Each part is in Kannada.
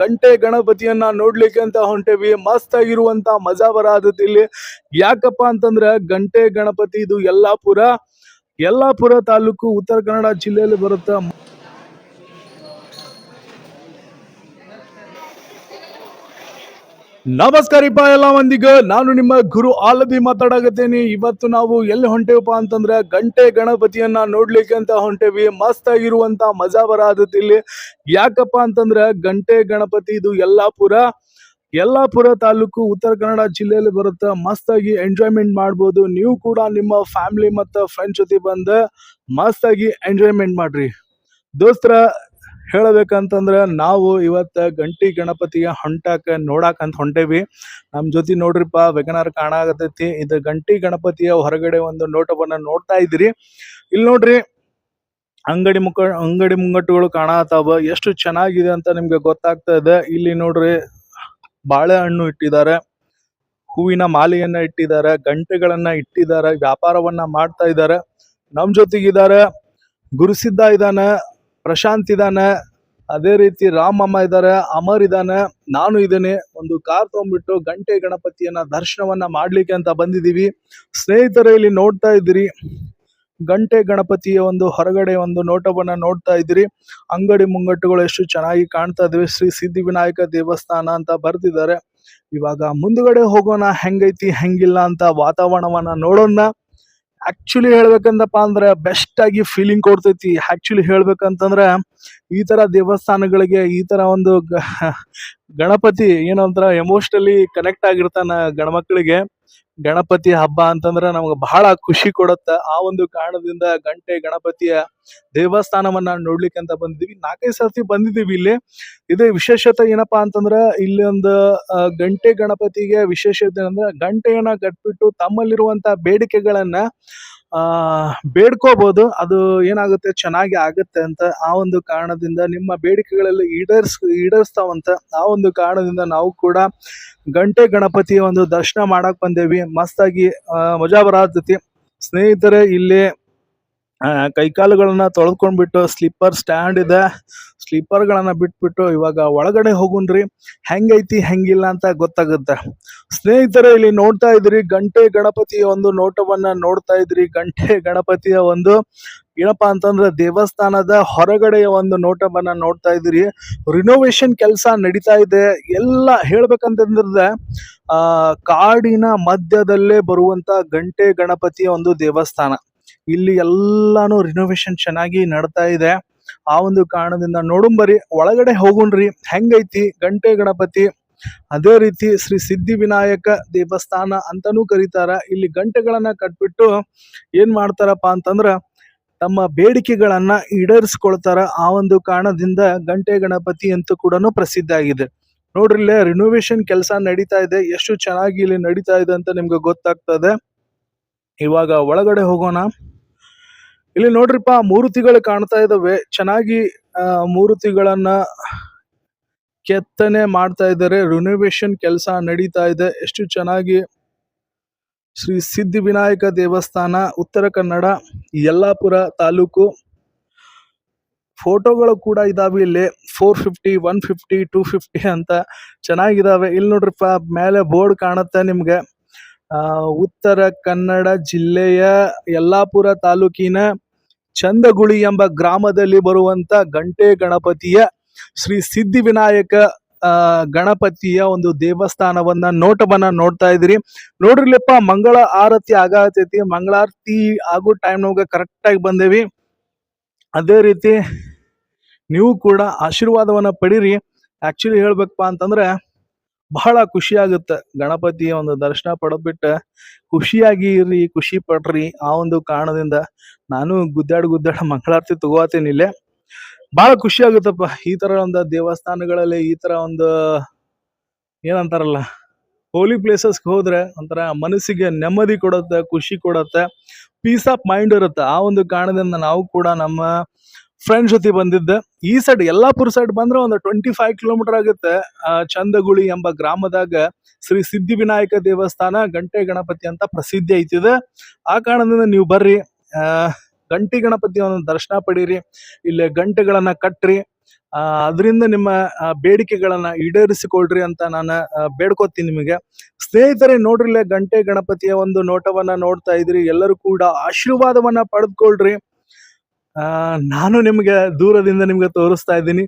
ಗಂಟೆ ಗಣಪತಿಯನ್ನ ನೋಡ್ಲಿಕ್ಕೆ ಅಂತ ಹೊಂಟೇವಿ, ಮಸ್ತ್ ಆಗಿರುವಂತ ಮಜಾ ಇಲ್ಲಿ. ಯಾಕಪ್ಪ ಅಂತಂದ್ರ ಗಂಟೆ ಗಣಪತಿ ಇದು ಯಲ್ಲಾಪುರ. ಯಲ್ಲಾಪುರ ತಾಲೂಕು ಉತ್ತರ ಕನ್ನಡ ಜಿಲ್ಲೆಯಲ್ಲಿ ಬರುತ್ತೆ ನಮಸ್ಕಾರಿಪ್ಪ ಎಲ್ಲ ಮಂದಿಗ. ನಾನು ನಿಮ್ಮ ಗುರು ಆಲಬಿ ಮಾತಾಡಕತ್ತೇನಿ. ಇವತ್ತು ನಾವು ಎಲ್ಲಿ ಹೊಂಟೇವಪ್ಪ ಅಂತಂದ್ರೆ ಗಂಟೆ ಗಣಪತಿಯನ್ನ ನೋಡ್ಲಿಕ್ಕೆ ಅಂತ ಹೊಂಟೇವಿ. ಮಸ್ತ್ ಆಗಿರುವಂತ ಮಜಾ ಬರಾದತ್ ಇಲ್ಲಿ. ಯಾಕಪ್ಪ ಅಂತಂದ್ರೆ ಗಂಟೆ ಗಣಪತಿ ಇದು ಯಲ್ಲಾಪುರ. ಯಲ್ಲಾಪುರ ತಾಲೂಕು ಉತ್ತರ ಕನ್ನಡ ಜಿಲ್ಲೆಯಲ್ಲಿ ಬರುತ್ತೆ. ಮಸ್ತ್ ಆಗಿ ಎಂಜಾಯ್ಮೆಂಟ್ ಮಾಡ್ಬೋದು. ನೀವು ಕೂಡ ನಿಮ್ಮ ಫ್ಯಾಮಿಲಿ ಮತ್ತ ಫ್ರೆಂಡ್ಸ್ ಜೊತೆ ಬಂದು ಮಸ್ತ್ ಆಗಿ ಎಂಜಾಯ್ಮೆಂಟ್ ಮಾಡ್ರಿ. ದೋಸ್ತರ ಹೇಳಬೇಕಂತಂದ್ರ ನಾವು ಇವತ್ತ ಗಂಟಿ ಗಣಪತಿಯ ಹೊಂಟಾಕ ನೋಡಾಕ ಅಂತ ಹೊಂಟೇವಿ. ನಮ್ ಜೊತೆ ನೋಡ್ರಿಪ್ಪ ವೆಗನಾರ್ ಕಾಣಾಗತೈತಿ ಇದು ಗಂಟಿ ಗಣಪತಿಯ ಹೊರಗಡೆ ಒಂದು ನೋಟವನ್ನ ನೋಡ್ತಾ ಇದ್ರಿ ಇಲ್ಲಿ ನೋಡ್ರಿ, ಅಂಗಡಿ ಮುಖ, ಅಂಗಡಿ ಮುಂಗಟ್ಟುಗಳು ಕಾಣತಾವ. ಎಷ್ಟು ಚೆನ್ನಾಗಿದೆ ಅಂತ ನಿಮ್ಗೆ ಗೊತ್ತಾಗ್ತಾ ಇದೆ. ಇಲ್ಲಿ ನೋಡ್ರಿ, ಬಾಳೆಹಣ್ಣು ಇಟ್ಟಿದ್ದಾರೆ. ಹೂವಿನ ಮಾಲೆಯನ್ನ ಇಟ್ಟಿದ್ದಾರೆ. ಗಂಟೆಗಳನ್ನ ಇಟ್ಟಿದ್ದಾರೆ. ವ್ಯಾಪಾರವನ್ನ ಮಾಡ್ತಾ ಇದ್ದಾರೆ. ನಮ್ ಜೊತೆಗಿದ್ದಾರೆ ಗುರುಸಿದ್ದ ಇದಾನ. ಪ್ರಶಾಂತ್ ಇದಾನೆ. ಅದೇ ರೀತಿ ರಾಮಮ್ಮ ಇದಾರೆ, ಅಮರ್ ಇದಾನೆ. ನಾನು ಇದ್ದೇನೆ ಒಂದು ಕಾರ್ ತಗೊಂಡ್ಬಿಟ್ಟು ಗಂಟೆ ಗಣಪತಿಯನ್ನ ದರ್ಶನವನ್ನ ಮಾಡ್ಲಿಕ್ಕೆ ಅಂತ ಬಂದಿದೀವಿ. ಸ್ನೇಹಿತರೆ, ಇಲ್ಲಿ ನೋಡ್ತಾ ಇದ್ದೀರಿ. ಗಂಟೆ ಗಣಪತಿಯ ಒಂದು ಹೊರಗಡೆ ಒಂದು ನೋಟವನ್ನ ನೋಡ್ತಾ ಇದ್ದೀರಿ. ಅಂಗಡಿ ಮುಂಗಟ್ಟುಗಳು ಎಷ್ಟು ಚೆನ್ನಾಗಿ ಕಾಣ್ತಾ ಇದ್ವಿ. ಶ್ರೀ ಸಿದ್ಧಿವಿನಾಯಕ ದೇವಸ್ಥಾನ ಅಂತ ಬರ್ತಿದ್ದಾರೆ ಇವಾಗ ಮುಂದ್ಗಡೆ ಹೋಗೋಣ. ಹೆಂಗೈತಿ, ಹೆಂಗಿಲ್ಲ ಅಂತ ವಾತಾವರಣವನ್ನ ನೋಡೋಣ. ಆಕ್ಚುಲಿ ಹೇಳ್ಬೇಕಂದಪ್ಪ ಅಂದ್ರೆ ಬೆಸ್ಟ್ ಆಗಿ ಫೀಲಿಂಗ್ ಕೊಡ್ತೈತಿ. ಆಕ್ಚುಲಿ ಹೇಳ್ಬೇಕಂತಂದ್ರ ಈ ತರ ದೇವಸ್ಥಾನಗಳಿಗೆ ಈ ತರ ಒಂದು ಗಣಪತಿ ಗಣಪತಿ ಒಂಥರ ಎಮೋಷನಲಿ ಕನೆಕ್ಟ್ ಆಗಿರ್ತಾನ ಗಣಮಕ್ಕಳಿಗೆ ಗಣಪತಿ ಹಬ್ಬ ಅಂತಂದ್ರೆ ನಮ್ಗೆ ಬಹಳ ಖುಷಿ ಕೊಡುತ್ತ. ಆ ಒಂದು ಕಾರಣದಿಂದ ಗಂಟೆ ಗಣಪತಿಯ ದೇವಸ್ಥಾನವನ್ನ ನೋಡ್ಲಿಕ್ಕೆ ಅಂತ ಬಂದಿದೀವಿ. ನಾಲ್ಕೈದು ಸರ್ತಿ ಬಂದಿದ್ದೀವಿ ಇಲ್ಲಿ. ಇದೇ ವಿಶೇಷತೆ ಏನಪ್ಪಾ ಅಂತಂದ್ರ ಇಲ್ಲಿ ಒಂದು ಗಂಟೆ ಗಣಪತಿಗೆ ವಿಶೇಷತೆ ಅಂದ್ರೆ ಗಂಟೆಯನ್ನ ಕಟ್ಬಿಟ್ಟು ತಮ್ಮಲ್ಲಿರುವಂತ ಬೇಡಿಕೆಗಳನ್ನ, ಆ ಬೇಡ್ಕೋಬಹುದು ಅದು ಏನಾಗುತ್ತೆ? ಚೆನ್ನಾಗಿ ಆಗುತ್ತೆ ಅಂತ ಆ ಒಂದು ಕಾರಣದಿಂದ ನಿಮ್ಮ ಬೇಡಿಕೆಗಳಲ್ಲಿ ಈಡೇರ್ಸ್, ಈಡೇರ್ಸ್ತಾವಂತ ಆ ಒಂದು ಕಾರಣದಿಂದ ನಾವು ಕೂಡ ಗಂಟೆ ಗಣಪತಿಯ ಒಂದು ದರ್ಶನ ಮಾಡಕ್ ಬಂದೇವಿ. ಮಸ್ತಾಗಿ ಮಜಾ ಬರತೈತಿ ಸ್ನೇಹಿತರೆ, ಇಲ್ಲಿ ಕೈಕಾಲುಗಳನ್ನ ತೊಳೆದ್ಕೊಂಡ್ಬಿಟ್ಟು ಸ್ಲಿಪ್ಪರ್ ಸ್ಟ್ಯಾಂಡ್ ಇದೆ. ಸ್ಲಿಪ್ಪರ್ ಗಳನ್ನ ಬಿಟ್ಬಿಟ್ಟು ಇವಾಗ ಒಳಗಡೆ ಹೋಗುನ್ರಿ ಹೆಂಗೈತಿ, ಹೆಂಗಿಲ್ಲ ಅಂತ ಗೊತ್ತಾಗುತ್ತೆ. ಸ್ನೇಹಿತರೆ, ಇಲ್ಲಿ ನೋಡ್ತಾ ಇದ್ರಿ, ಗಂಟೆ ಗಣಪತಿಯ ಒಂದು ನೋಟವನ್ನ ನೋಡ್ತಾ ಇದ್ರಿ. ಗಂಟೆ ಗಣಪತಿಯ ಒಂದು, ಏನಪ್ಪಾ ಅಂತಂದ್ರೆ ದೇವಸ್ಥಾನದ ಹೊರಗಡೆಯ ಒಂದು ನೋಟವನ್ನ ನೋಡ್ತಾ ಇದ್ರಿ. ರಿನೋವೇಷನ್ ಕೆಲಸ ನಡೀತಾ ಇದೆ. ಎಲ್ಲ ಹೇಳ್ಬೇಕಂತಂದ್ರೆ ಆ, ಕಾಡಿನ ಮಧ್ಯದಲ್ಲೇ ಬರುವಂತ ಗಂಟೆ ಗಣಪತಿಯ ಒಂದು ದೇವಸ್ಥಾನ. ಇಲ್ಲಿ ಎಲ್ಲಾನು ರಿನೋವೇಶನ್ ಚೆನ್ನಾಗಿ ನಡ್ತಾ ಇದೆ. ಆ ಒಂದು ಕಾರಣದಿಂದ ನೋಡುಂಬರಿ ಒಳಗಡೆ ಹೋಗುಣ್ರಿ, ಹೆಂಗೈತಿ, ಗಂಟೆ ಗಣಪತಿ. ಅದೇ ರೀತಿ ಶ್ರೀ ಸಿದ್ಧಿ ವಿನಾಯಕ ದೇವಸ್ಥಾನ ಅಂತಾನೂ ಕರೀತಾರ. ಇಲ್ಲಿ ಗಂಟೆಗಳನ್ನ ಕಟ್ಬಿಟ್ಟು ಏನ್ ಮಾಡ್ತಾರಪ್ಪ ಅಂತಂದ್ರ, ತಮ್ಮ ಬೇಡಿಕೆಗಳನ್ನ ಈಡೇರಿಸ್ಕೊಳ್ತಾರ. ಆ ಒಂದು ಕಾರಣದಿಂದ ಗಂಟೆ ಗಣಪತಿ ಅಂತೂ ಕೂಡ ಪ್ರಸಿದ್ಧ ಆಗಿದೆ. ನೋಡ್ರಿ ಇಲ್ಲೇ ರಿನೋವೇಷನ್ ಕೆಲಸ ನಡೀತಾ ಇದೆ. ಎಷ್ಟು ಚೆನ್ನಾಗಿ ಇಲ್ಲಿ ನಡೀತಾ ಇದೆ ಅಂತ ನಿಮ್ಗೆ ಗೊತ್ತಾಗ್ತದೆ. ಇವಾಗ ಒಳಗಡೆ ಹೋಗೋಣ. ಇಲ್ಲಿ ನೋಡ್ರಿಪ್ಪ, ಮೂರ್ತಿಗಳು ಕಾಣ್ತಾ ಇದಾವೆ. ಚೆನ್ನಾಗಿ ಮೂರ್ತಿಗಳನ್ನ ಕೆತ್ತನೆ ಮಾಡ್ತಾ ಇದ್ದಾರೆ. ರಿನೋವೇಷನ್ ಕೆಲಸ ನಡೀತಾ ಇದೆ. ಎಷ್ಟು ಚೆನ್ನಾಗಿ ಶ್ರೀ ಸಿದ್ಧಿ ವಿನಾಯಕ ದೇವಸ್ಥಾನ, ಉತ್ತರ ಕನ್ನಡ, ಯಲ್ಲಾಪುರ ತಾಲೂಕು. ಫೋಟೋಗಳು ಕೂಡ ಇದಾವೆ ಇಲ್ಲಿ. Four fifty one fifty two fifty ಅಂತ ಚೆನ್ನಾಗಿದಾವೆ. ಇಲ್ಲಿ ನೋಡ್ರಿಪ್ಪ ಮೇಲೆ ಬೋರ್ಡ್ ಕಾಣುತ್ತೆ ನಿಮ್ಗೆ. ಉತ್ತರ ಕನ್ನಡ ಜಿಲ್ಲೆಯ ಯಲ್ಲಾಪುರ ತಾಲೂಕಿನ ಚಂದಗುಳಿ ಎಂಬ ಗ್ರಾಮದಲ್ಲಿ ಬರುವಂತ ಗಂಟೆ ಗಣಪತಿಯ ಶ್ರೀ ಸಿದ್ಧಿ ವಿನಾಯಕ ಆ, ಗಣಪತಿಯ ಒಂದು ದೇವಸ್ಥಾನವನ್ನ ನೋಟವನ್ನ ನೋಡ್ತಾ ಇದ್ರಿ ನೋಡ್ರಿಲ್ಲಪ್ಪ ಮಂಗಳ ಆರತಿ ಆಗತೈತಿ. ಮಂಗಳಾರತಿ ಆಗೋ ಟೈಮ್ ನಮ್ಗೆ ಕರೆಕ್ಟ್ ಆಗಿ ಬಂದೇವಿ. ಅದೇ ರೀತಿ ನೀವು ಕೂಡ ಆಶೀರ್ವಾದವನ್ನ ಪಡೀರಿ. ಆಕ್ಚುಲಿ ಹೇಳ್ಬೇಕಪ್ಪ ಅಂತಂದ್ರೆ ಬಹಳ ಖುಷಿ ಆಗುತ್ತೆ ಗಣಪತಿಯ ಒಂದು ದರ್ಶನ ಪಡೆದ್ಬಿಟ್ಟು ಖುಷಿಯಾಗಿ ಇರ್ರಿ, ಖುಷಿ ಪಡ್ರಿ ಆ ಒಂದು ಕಾರಣದಿಂದ ನಾನು ಗುದ್ದಾಡ್ ಗುದ್ದಾಡ ಮಂಗಳಾರತಿ ತಗೋತೀನಿ ಇಲ್ಲೇ. ಬಹಳ ಖುಷಿ ಆಗುತ್ತಪ್ಪ ಈ ತರ ಒಂದು ದೇವಸ್ಥಾನಗಳಲ್ಲಿ ಈ ತರ ಒಂದು ಏನಂತಾರಲ್ಲ ಹೋಲಿ ಪ್ಲೇಸಸ್ಗೆ ಹೋದ್ರೆ ಒಂಥರ ಮನಸ್ಸಿಗೆ ನೆಮ್ಮದಿ ಕೊಡುತ್ತೆ, ಖುಷಿ ಕೊಡುತ್ತೆ ಪೀಸ್ ಆಫ್ ಮೈಂಡ್ ಇರುತ್ತೆ. ಆ ಒಂದು ಕಾರಣದಿಂದ ನಾವು ಕೂಡ ನಮ್ಮ ಫ್ರೆಂಡ್ ಜೊತೆ ಬಂದಿದ್ದೆ. ಈ ಸೈಡ್ ಯಲ್ಲಾಪುರ ಸೈಡ್ ಬಂದ್ರೆ ಒಂದು ಟ್ವೆಂಟಿ ಫೈವ್ ಕಿಲೋಮೀಟರ್ ಆಗುತ್ತೆ ಚಂದಗುಳಿ ಎಂಬ ಗ್ರಾಮದಾಗ ಶ್ರೀ ಸಿದ್ಧಿ ವಿನಾಯಕ ದೇವಸ್ಥಾನ ಗಂಟೆ ಗಣಪತಿ ಅಂತ ಪ್ರಸಿದ್ಧಿ ಐತಿದೆ. ಆ ಕಾರಣದಿಂದ ನೀವು ಬರ್ರಿ. ಗಂಟಿ ಗಣಪತಿ ಒಂದು ದರ್ಶನ ಪಡೀರಿ. ಇಲ್ಲಿ ಗಂಟೆಗಳನ್ನ ಕಟ್ರಿ. ಅದರಿಂದ ನಿಮ್ಮ ಬೇಡಿಕೆಗಳನ್ನ ಈಡೇರಿಸಿಕೊಳ್ರಿ ಅಂತ ನಾನು ಬೇಡ್ಕೋತೀನಿ ನಿಮಗೆ. ಸ್ನೇಹಿತರೆ ನೋಡ್ರಿಲ್ಲೇ ಗಂಟೆ ಗಣಪತಿಯ ಒಂದು ನೋಟವನ್ನ ನೋಡ್ತಾ ಇದ್ರಿ ಎಲ್ಲರೂ ಕೂಡ ಆಶೀರ್ವಾದವನ್ನ ಪಡೆದುಕೊಳ್ರಿ. ನಾನು ನಿಮಗೆ ದೂರದಿಂದ ನಿಮಗೆ ತೋರಿಸ್ತಾ ಇದ್ದೀನಿ.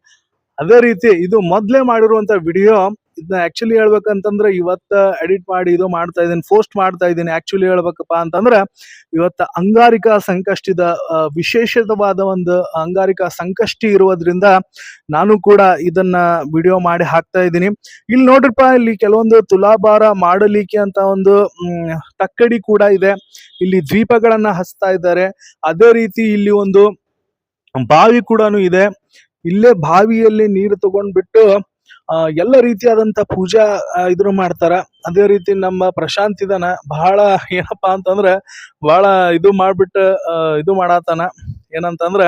ಅದೇ ರೀತಿ ಇದು ಮೊದಲೇ ಮಾಡಿರುವಂತ ವಿಡಿಯೋ ಇದನ್ನ ಆಕ್ಚುಲಿ ಹೇಳ್ಬೇಕಂತಂದ್ರೆ ಇವತ್ತ ಎಡಿಟ್ ಮಾಡಿ ಇದು ಮಾಡ್ತಾ ಇದ್ದೀನಿ ಪೋಸ್ಟ್ ಮಾಡ್ತಾ ಇದ್ದೀನಿ. ಆಕ್ಚುಲಿ ಹೇಳ್ಬೇಕಪ್ಪ ಅಂತಂದ್ರೆ, ಇವತ್ತ ಅಂಗಾರಿಕಾ ಸಂಕಷ್ಟದ ವಿಶೇಷವಾದ ಒಂದು ಅಂಗಾರಿಕಾ ಸಂಕಷ್ಟಿ ಇರೋದ್ರಿಂದ ನಾನು ಕೂಡ ಇದನ್ನ ವಿಡಿಯೋ ಮಾಡಿ ಹಾಕ್ತಾ ಇದ್ದೀನಿ. ಇಲ್ಲಿ ನೋಡ್ರಿಪ್ಪ, ಇಲ್ಲಿ ಕೆಲವೊಂದು ತುಲಾಭಾರ ಮಾಡಲಿಕ್ಕೆ ಅಂತ ಒಂದು ತಕ್ಕಡಿ ಕೂಡ ಇದೆ. ಇಲ್ಲಿ ದ್ವೀಪಗಳನ್ನ ಹಚ್ತಾ ಇದ್ದಾರೆ. ಅದೇ ರೀತಿ ಇಲ್ಲಿ ಒಂದು ಬಾವಿ ಕೂಡ ಇದೆ. ಇಲ್ಲೇ ಬಾವಿಯಲ್ಲಿ ನೀರು ತಗೊಂಡ್ಬಿಟ್ಟು ಎಲ್ಲ ರೀತಿಯಾದಂತ ಪೂಜಾ ಇದ್ರು ಮಾಡ್ತಾರ. ಅದೇ ರೀತಿ ನಮ್ಮ ಪ್ರಶಾಂತ್ ಇದನ ಬಹಳ ಏನಪ್ಪಾ ಅಂತಂದ್ರೆ ಬಹಳ ಇದು ಮಾಡ್ಬಿಟ್ಟು ಇದು ಮಾಡಾತನ. ಏನಂತಂದ್ರ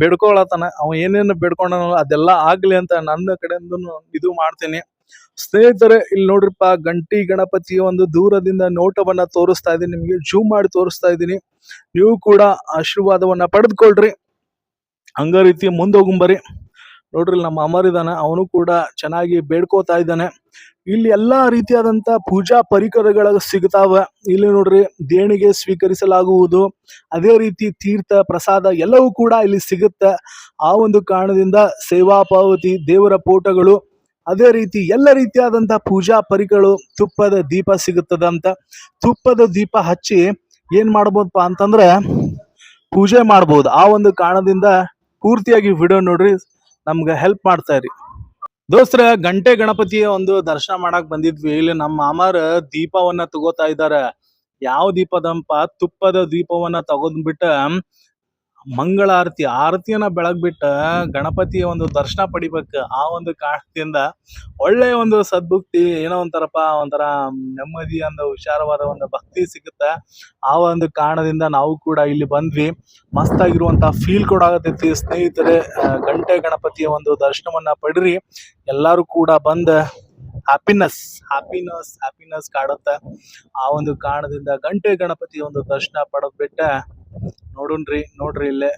ಬೇಡ್ಕೊಳತಾನ. ಅವ ಏನೇನು ಬೇಡ್ಕೊಂಡನಲ್ಲ ಅದೆಲ್ಲ ಆಗ್ಲಿ ಅಂತ ನನ್ನ ಕಡೆಯಿಂದ ಇದು ಮಾಡ್ತೀನಿ. ಸ್ನೇಹಿತರೆ ಇಲ್ಲಿ ನೋಡ್ರಿಪ್ಪ, ಗಂಟಿ ಗಣಪತಿಯ ಒಂದು ದೂರದಿಂದ ನೋಟವನ್ನ ತೋರಿಸ್ತಾ ಇದೀನಿ ನಿಮ್ಗೆ ಜೂಮ್ ಮಾಡಿ ತೋರಿಸ್ತಾ ಇದ್ದೀನಿ. ನೀವು ಕೂಡ ಆಶೀರ್ವಾದವನ್ನ ಪಡೆದುಕೊಳ್ರಿ. ಹಂಗ ರೀತಿ ಮುಂದೋಗುಂಬರಿ ನೋಡ್ರಿ ನಮ್ಮ ಅಮರ್ ಇದಾನ, ಅವನು ಕೂಡ ಚೆನ್ನಾಗಿ ಬೇಡ್ಕೋತಾ ಇದ್ದಾನೆ. ಇಲ್ಲಿ ಎಲ್ಲಾ ರೀತಿಯಾದಂತ ಪೂಜಾ ಪರಿಕರಗಳ ಸಿಗ್ತಾವ. ಇಲ್ಲಿ ನೋಡ್ರಿ ದೇಣಿಗೆ ಸ್ವೀಕರಿಸಲಾಗುವುದು. ಅದೇ ರೀತಿ ತೀರ್ಥ, ಪ್ರಸಾದ ಎಲ್ಲವೂ ಕೂಡ ಇಲ್ಲಿ ಸಿಗುತ್ತೆ. ಆ ಒಂದು ಕಾರಣದಿಂದ ಸೇವಾ ಪಾವತಿ ದೇವರ ಫೋಟೋಗಳು, ಅದೇ ರೀತಿ ಎಲ್ಲ ರೀತಿಯಾದಂತಹ ಪೂಜಾ ಪರಿಕರಗಳು ತುಪ್ಪದ ದೀಪ ಸಿಗುತ್ತದಂತ ತುಪ್ಪದ ದೀಪ ಹಚ್ಚಿ ಏನ್ ಮಾಡ್ಬೋದಪ್ಪ ಅಂತಂದ್ರೆ ಪೂಜೆ ಮಾಡ್ಬೋದು. ಆ ಒಂದು ಕಾರಣದಿಂದ ಪೂರ್ತಿಯಾಗಿ ವಿಡಿಯೋ ನೋಡ್ರಿ. ನಮ್ಗೆ ಹೆಲ್ಪ್ ಮಾಡ್ತಾ ಇರಿ. ದೋಸ್ತ್ರ, ಗಂಟೆ ಗಣಪತಿಯ ಒಂದು ದರ್ಶನ ಮಾಡಕ್ ಬಂದಿದ್ವಿ. ಇಲ್ಲಿ ನಮ್ಮ ಮಾಮಾರ ದೀಪವನ್ನ ತಗೋತಾ ಇದಾರ. ಯಾವ ದೀಪದಂಪ? ತುಪ್ಪದ ದೀಪವನ್ನ ತಗೊಂಡ್ಬಿಟ್ಟ ಮಂಗಳಾರತಿ, ಆರತಿಯನ್ನ ಬೆಳಗ್ಬಿಟ್ಟ ಗಣಪತಿಯ ಒಂದು ದರ್ಶನ ಪಡಿಬೇಕು ಆ ಒಂದು ಕಾರಣದಿಂದ ಒಳ್ಳೆ ಒಂದು ಸದ್ಭುಕ್ತಿ, ಏನೋ ಒಂಥರಪ್ಪ ಒಂಥರ ನೆಮ್ಮದಿ ಅಂದ ಹುಷಾರವಾದ ಒಂದು ಭಕ್ತಿ ಸಿಗುತ್ತೆ ಆ ಒಂದು ಕಾರಣದಿಂದ ನಾವು ಕೂಡ ಇಲ್ಲಿ ಬಂದ್ವಿ. ಮಸ್ತ್ ಆಗಿರುವಂತ ಫೀಲ್ ಕೂಡ ಆಗತೈತಿ. ಸ್ನೇಹಿತರೆ ಗಂಟೆ ಗಣಪತಿಯ ಒಂದು ದರ್ಶನವನ್ನ ಪಡ್ರಿ. ಎಲ್ಲಾರು ಕೂಡ ಬಂದ ಹ್ಯಾಪಿನೆಸ್ ಹ್ಯಾಪಿನೆಸ್ ಹ್ಯಾಪಿನೆಸ್ ಕಾಡುತ್ತೆ ಆ ಒಂದು ಕಾರಣದಿಂದ ಗಂಟೆ ಗಣಪತಿಯ ಒಂದು ದರ್ಶನ ಪಡೆದ್ಬಿಟ್ಟ ನೋಡುನ್ರಿ, ನೋಡ್ರಿ ಇಲ್ಲೇ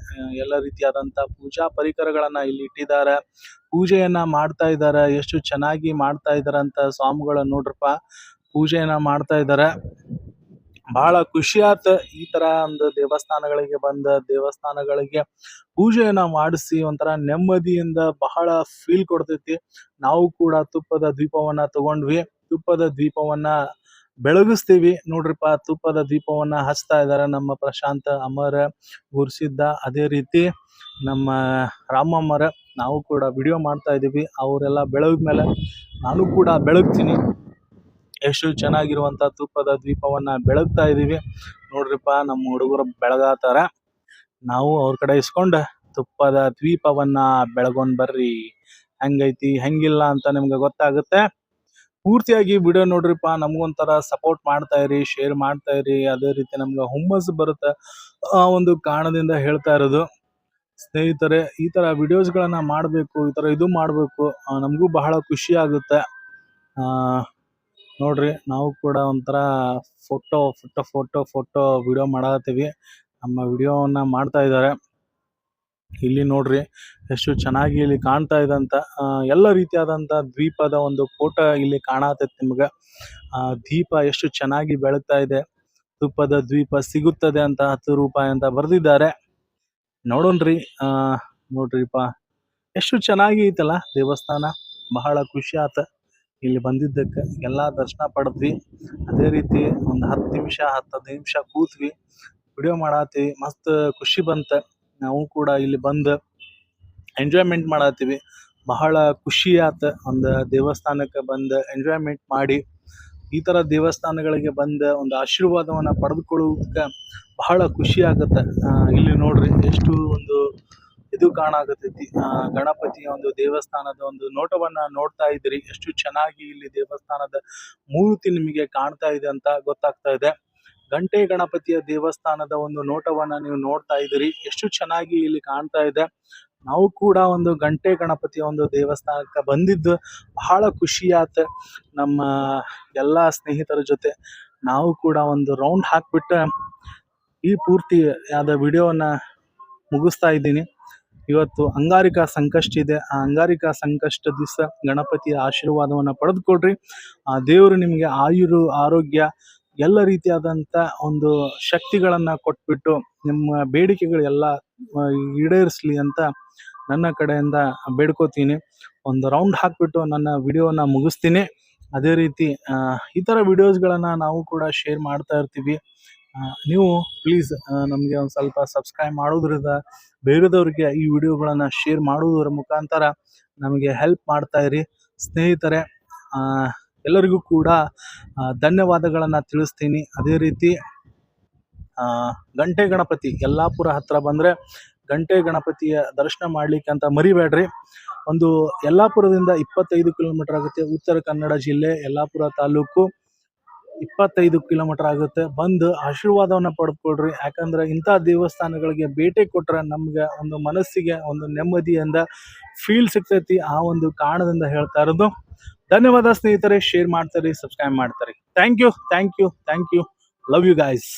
ಎಲ್ಲ ರೀತಿಯಾದಂತ ಪೂಜಾ ಪರಿಕರಗಳನ್ನ ಇಲ್ಲಿ ಇಟ್ಟಿದ್ದಾರೆ. ಪೂಜೆಯನ್ನ ಮಾಡ್ತಾ ಇದ್ದಾರೆ, ಎಷ್ಟು ಚೆನ್ನಾಗಿ ಮಾಡ್ತಾ ಇದ್ದಾರೆ ಅಂತ ಸ್ವಾಮಿಗಳು ನೋಡ್ರಪ್ಪ. ಪೂಜೆಯನ್ನ ಮಾಡ್ತಾ ಇದ್ದಾರೆ. ಬಹಳ ಖುಷಿ ಆತ ಈ ತರ ಒಂದು ದೇವಸ್ಥಾನಗಳಿಗೆ ಬಂದ ದೇವಸ್ಥಾನಗಳಿಗೆ ಪೂಜೆಯನ್ನ ಮಾಡಿಸಿ ಒಂಥರ ನೆಮ್ಮದಿಯಿಂದ ಬಹಳ ಫೀಲ್ ಕೊಡ್ತೈತಿ. ನಾವು ಕೂಡ ತುಪ್ಪದ ದೀಪವನ್ನ ತಗೊಂಡ್ವಿ. ತುಪ್ಪದ ದೀಪವನ್ನ ಬೆಳಗಿಸ್ತೀವಿ. ನೋಡ್ರಿಪ್ಪ, ತುಪ್ಪದ ದೀಪವನ್ನ ಹಚ್ತಾ ಇದ್ದಾರೆ ನಮ್ಮ ಪ್ರಶಾಂತ ಅಮರ ಗುರ್ಸಿದ್ದ. ಅದೇ ರೀತಿ ನಮ್ಮ ರಾಮಮ್ಮರ ನಾವು ಕೂಡ ವಿಡಿಯೋ ಮಾಡ್ತಾ ಇದೀವಿ ಅವರೆಲ್ಲ ಬೆಳಗ್ಮೇಲೆ ನಾನು ಕೂಡ ಬೆಳಗ್ತೀನಿ. ಎಷ್ಟು ಚೆನ್ನಾಗಿರುವಂತ ತುಪ್ಪದ ದ್ವೀಪವನ್ನ ಬೆಳಗ್ತಾ ಇದ್ದೀವಿ. ನೋಡ್ರಿಪ್ಪ, ನಮ್ಮ ಹುಡುಗರು ಬೆಳಗಾತಾರ. ನಾವು ಅವ್ರ ಕಡೆ ಇಸ್ಕೊಂಡ ತುಪ್ಪದ ದ್ವೀಪವನ್ನ ಬೆಳಗೊಂಡ್ ಬರ್ರಿ. ಹೆಂಗೈತಿ, ಹೆಂಗಿಲ್ಲ ಅಂತ ನಿಮ್ಗೆ ಗೊತ್ತಾಗುತ್ತೆ. ಪೂರ್ತಿಯಾಗಿ ವಿಡಿಯೋ ನೋಡ್ರಿಪ್ಪ ನಮ್ಗೊಂಥರ ಸಪೋರ್ಟ್ ಮಾಡ್ತಾ ಇರಿ ಶೇರ್ ಮಾಡ್ತಾ ಇರಿ, ಅದೇ ರೀತಿ ನಮ್ಗೆ ಹುಮ್ಮಸ್ಸು ಬರುತ್ತೆ ಆ ಒಂದು ಕಾರಣದಿಂದ ಹೇಳ್ತಾ ಇರೋದು. ಸ್ನೇಹಿತರೆ, ಈ ತರ ವಿಡಿಯೋಸ್ಗಳನ್ನ ಮಾಡಬೇಕು, ಈ ತರ ಇದು ಮಾಡಬೇಕು ನಮಗೂ ಬಹಳ ಖುಷಿ ಆಗುತ್ತೆ. ನೋಡ್ರಿ, ನಾವು ಕೂಡ ಒಂಥರ photo photo photo photo video ಮಾಡತ್ತೀವಿ ನಮ್ಮ ವಿಡಿಯೋವನ್ನ ಮಾಡ್ತಾ ಇದ್ದಾರೆ. ಇಲ್ಲಿ ನೋಡ್ರಿ ಎಷ್ಟು ಚೆನ್ನಾಗಿ ಇಲ್ಲಿ ಕಾಣ್ತಾ ಇದಂತ ಎಲ್ಲ ರೀತಿಯಾದಂತ ದ್ವೀಪದ ಒಂದು ಫೋಟೋ ಇಲ್ಲಿ ಕಾಣತೈತಿ ನಿಮ್ಗ. ಆ ದೀಪ ಎಷ್ಟು ಚೆನ್ನಾಗಿ ಬೆಳಗ್ತಾ ಇದೆ. ತುಪ್ಪದ ದ್ವೀಪ ಸಿಗುತ್ತದೆ ಅಂತ ಹತ್ತು ರೂಪಾಯಿ ಅಂತ ಬರ್ದಿದ್ದಾರೆ. ನೋಡೋಣ್ರಿ, ಆ, ನೋಡ್ರಿಪ್ಪ. ಎಷ್ಟು ಚೆನ್ನಾಗಿ ಐತಲ್ಲ ದೇವಸ್ಥಾನ. ಬಹಳ ಖುಷಿ ಆತ ಇಲ್ಲಿ ಬಂದಿದ್ದಕ್ಕೆ. ಎಲ್ಲಾ ದರ್ಶನ ಪಡೆದ್ವಿ. ಅದೇ ರೀತಿ ಒಂದು ಹತ್ತು ನಿಮಿಷ ಹತ್ತು ನಿಮಿಷ ಕೂತ್ವಿ. ವಿಡಿಯೋ ಮಾಡಾತಿ. ಮಸ್ತ್ ಖುಷಿ ಬಂತ. ನಾವು ಕೂಡ ಇಲ್ಲಿ ಬಂದು ಎಂಜಾಯ್ಮೆಂಟ್ ಮಾಡತ್ತೀವಿ. ಬಹಳ ಖುಷಿ ಆತ ಒಂದು ದೇವಸ್ಥಾನಕ್ಕೆ ಬಂದು ಎಂಜಾಯ್ಮೆಂಟ್ ಮಾಡಿ, ಈ ತರ ದೇವಸ್ಥಾನಗಳಿಗೆ ಬಂದ ಒಂದು ಆಶೀರ್ವಾದವನ್ನ ಪಡೆದುಕೊಳ್ಳೋದಕ್ಕೆ ಬಹಳ ಖುಷಿ ಆಗುತ್ತೆ. ಇಲ್ಲಿ ನೋಡ್ರಿ ಎಷ್ಟು ಒಂದು ಇದು ಕಾಣಾಕತೈತಿ ಗಣಪತಿಯ ಒಂದು ದೇವಸ್ಥಾನದ ಒಂದು ನೋಟವನ್ನ ನೋಡ್ತಾ ಇದ್ರಿ ಎಷ್ಟು ಚೆನ್ನಾಗಿ ಇಲ್ಲಿ ದೇವಸ್ಥಾನದ ಮೂರ್ತಿ ನಿಮಗೆ ಕಾಣ್ತಾ ಇದೆ ಅಂತ ಗೊತ್ತಾಗ್ತಾ ಇದೆ. ಗಂಟೆ ಗಣಪತಿಯ ದೇವಸ್ಥಾನದ ಒಂದು ನೋಟವನ್ನ ನೀವು ನೋಡ್ತಾ ಇದ್ದೀರಿ. ಎಷ್ಟು ಚೆನ್ನಾಗಿ ಇಲ್ಲಿ ಕಾಣ್ತಾ ಇದೆ. ನಾವು ಕೂಡ ಒಂದು ಗಂಟೆ ಗಣಪತಿಯ ಒಂದು ದೇವಸ್ಥಾನಕ್ಕೆ ಬಂದಿದ್ದು ಬಹಳ ಖುಷಿಯಾತ ನಮ್ಮ ಎಲ್ಲಾ ಸ್ನೇಹಿತರ ಜೊತೆ ನಾವು ಕೂಡ ಒಂದು ರೌಂಡ್ ಹಾಕ್ಬಿಟ್ಟು ಈ ಪೂರ್ತಿ ಆದ ವಿಡಿಯೋವನ್ನು ಮುಗಿಸ್ತಾ ಇದ್ದೀನಿ. ಇವತ್ತು ಅಂಗಾರಿಕಾ ಸಂಕಷ್ಟ ಇದೆ. ಆ ಅಂಗಾರಿಕಾ ಸಂಕಷ್ಟ ದಿವಸ ಗಣಪತಿಯ ಆಶೀರ್ವಾದವನ್ನು ಪಡೆದುಕೊಡ್ರಿ ಆ ದೇವರು ನಿಮಗೆ ಆಯುರು, ಆರೋಗ್ಯ ಎಲ್ಲ ರೀತಿಯಾದಂಥ ಒಂದು ಶಕ್ತಿಗಳನ್ನು ಕೊಟ್ಬಿಟ್ಟು ನಿಮ್ಮ ಬೇಡಿಕೆಗಳೆಲ್ಲ ಈಡೇರಿಸಲಿ ಅಂತ ನನ್ನ ಕಡೆಯಿಂದ ಬೇಡ್ಕೋತೀನಿ. ಒಂದು ರೌಂಡ್ ಹಾಕ್ಬಿಟ್ಟು ನನ್ನ ವಿಡಿಯೋನ ಮುಗಿಸ್ತೀನಿ. ಅದೇ ರೀತಿ ಈ ಥರ ವಿಡಿಯೋಸ್ಗಳನ್ನು ನಾವು ಕೂಡ ಶೇರ್ ಮಾಡ್ತಾ ಇರ್ತೀವಿ. ನೀವು ಪ್ಲೀಸ್ ನಮಗೆ ಒಂದು ಸ್ವಲ್ಪ ಸಬ್ಸ್ಕ್ರೈಬ್ ಮಾಡೋದ್ರಿಂದ ಬೇರೆದವ್ರಿಗೆ ಈ ವಿಡಿಯೋಗಳನ್ನು ಶೇರ್ ಮಾಡುವುದರ ಮುಖಾಂತರ ನಮಗೆ ಹೆಲ್ಪ್ ಮಾಡ್ತಾ ಇರಿ. ಸ್ನೇಹಿತರೆ ಎಲ್ಲರಿಗೂ ಕೂಡ ಧನ್ಯವಾದಗಳನ್ನು ತಿಳಿಸ್ತೀನಿ. ಅದೇ ರೀತಿ ಗಂಟೆ ಗಣಪತಿ, ಯಲ್ಲಾಪುರ ಹತ್ರ ಬಂದರೆ ಗಂಟೆ ಗಣಪತಿಯ ದರ್ಶನ ಮಾಡ್ಲಿಕ್ಕೆ ಅಂತ ಮರಿಬೇಡ್ರಿ. ಒಂದು ಯಲ್ಲಾಪುರದಿಂದ ಇಪ್ಪತ್ತೈದು ಕಿಲೋಮೀಟರ್ ಆಗುತ್ತೆ. ಉತ್ತರ ಕನ್ನಡ ಜಿಲ್ಲೆ, ಯಲ್ಲಾಪುರ ತಾಲೂಕು ಇಪ್ಪತ್ತೈದು ಕಿಲೋಮೀಟರ್ ಆಗುತ್ತೆ. ಬಂದು ಆಶೀರ್ವಾದವನ್ನು ಪಡ್ಕೊಳ್ರಿ. ಯಾಕಂದರೆ ಇಂಥ ದೇವಸ್ಥಾನಗಳಿಗೆ ಭೇಟಿ ಕೊಟ್ಟರೆ ನಮಗೆ ಒಂದು ಮನಸ್ಸಿಗೆ ಒಂದು ನೆಮ್ಮದಿಯಿಂದ ಫೀಲ್ ಸಿಗ್ತೈತಿ. ಆ ಒಂದು ಕಾರಣದಿಂದ ಹೇಳ್ತಾ ಇರೋದು. ಧನ್ಯವಾದ ಸ್ನೇಹಿತರೆ ಶೇರ್ ಮಾಡ್ತಾರೆ ಸಬ್ಸ್ಕ್ರೈಬ್ ಮಾಡ್ತಾರೆ thank you thank you thank you love you guys